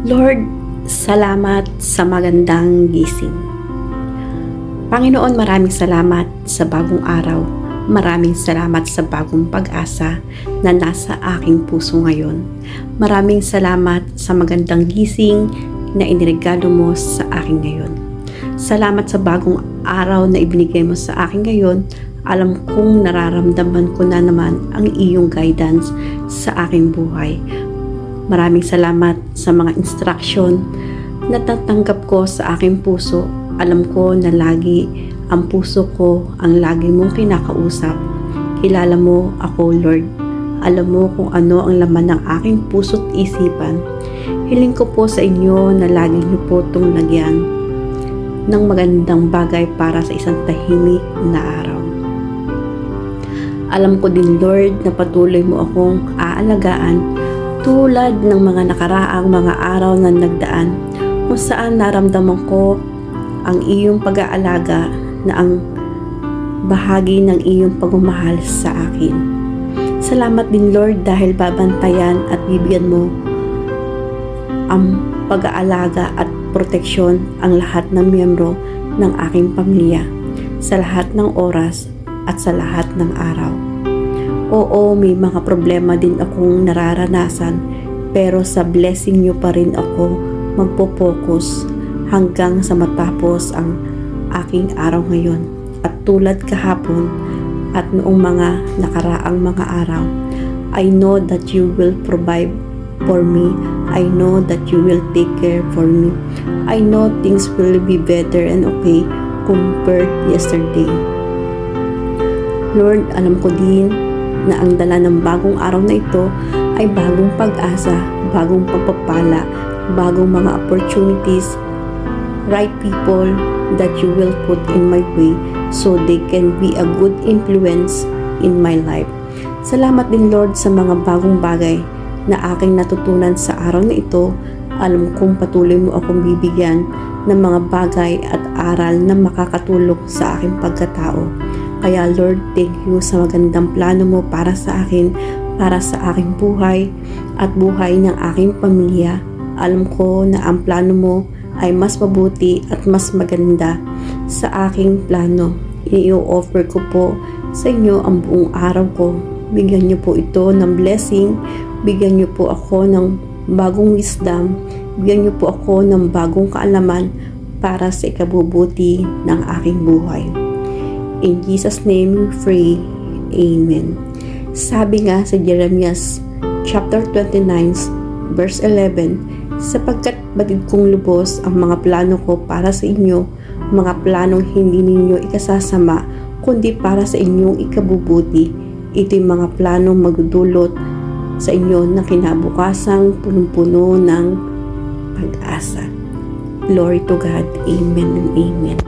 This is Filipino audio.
Lord, salamat sa magandang gising. Panginoon, maraming salamat sa bagong araw. Maraming salamat sa bagong pag-asa na nasa aking puso ngayon. Maraming salamat sa magandang gising na iniregalo mo sa akin ngayon. Salamat sa bagong araw na ibinigay mo sa akin ngayon. Alam kong nararamdaman ko na naman ang iyong guidance sa aking buhay. Maraming salamat sa mga instruction na tatanggap ko sa aking puso. Alam ko na lagi ang puso ko ang lagi mong kinakausap. Kilala mo ako, Lord. Alam mo kung ano ang laman ng aking puso't isipan. Hiling ko po sa inyo na lagi niyo po itong lagyan ng magandang bagay para sa isang tahimik na araw. Alam ko din, Lord, na patuloy mo akong aalagaan tulad ng mga nakaraang mga araw na nagdaan kung saan naramdaman ko ang iyong pag-aalaga na ang bahagi ng iyong pagmamahal sa akin. Salamat din Lord dahil babantayan at bibigyan mo ang pag-aalaga at proteksyon ang lahat ng miyembro ng aking pamilya sa lahat ng oras at sa lahat ng araw. Oo, may mga problema din akong nararanasan pero sa blessing niyo pa rin ako magpo-focus hanggang sa matapos ang aking araw ngayon. At tulad kahapon at noong mga nakaraang mga araw, I know that you will provide for me. I know that you will take care for me. I know things will be better and okay compared yesterday. Lord, alam ko din na ang dala ng bagong araw na ito ay bagong pag-asa, bagong pagpapala, bagong mga opportunities, right people that you will put in my way so they can be a good influence in my life. Salamat din Lord sa mga bagong bagay na aking natutunan sa araw na ito. Alam kong patuloy mo akong bibigyan ng mga bagay at aral na makakatulong sa aking pagkatao. Kaya Lord, thank you sa magandang plano mo para sa akin, para sa aking buhay at buhay ng aking pamilya. Alam ko na ang plano mo ay mas mabuti at mas maganda sa aking plano. I-offer ko po sa inyo ang buong araw ko. Bigyan niyo po ito ng blessing. Bigyan niyo po ako ng bagong wisdom. Bigyan niyo po ako ng bagong kaalaman para sa ikabubuti ng aking buhay. In Jesus' name we pray. Amen. Sabi nga sa Jeremias chapter 29 verse 11, sapagkat batid kong lubos ang mga plano ko para sa inyo, mga planong hindi ninyo ikasasama, kundi para sa inyong ikabubuti. Ito'y mga planong magdudulot sa inyo na kinabukasang punong-puno ng pag-asa. Glory to God. Amen and Amen.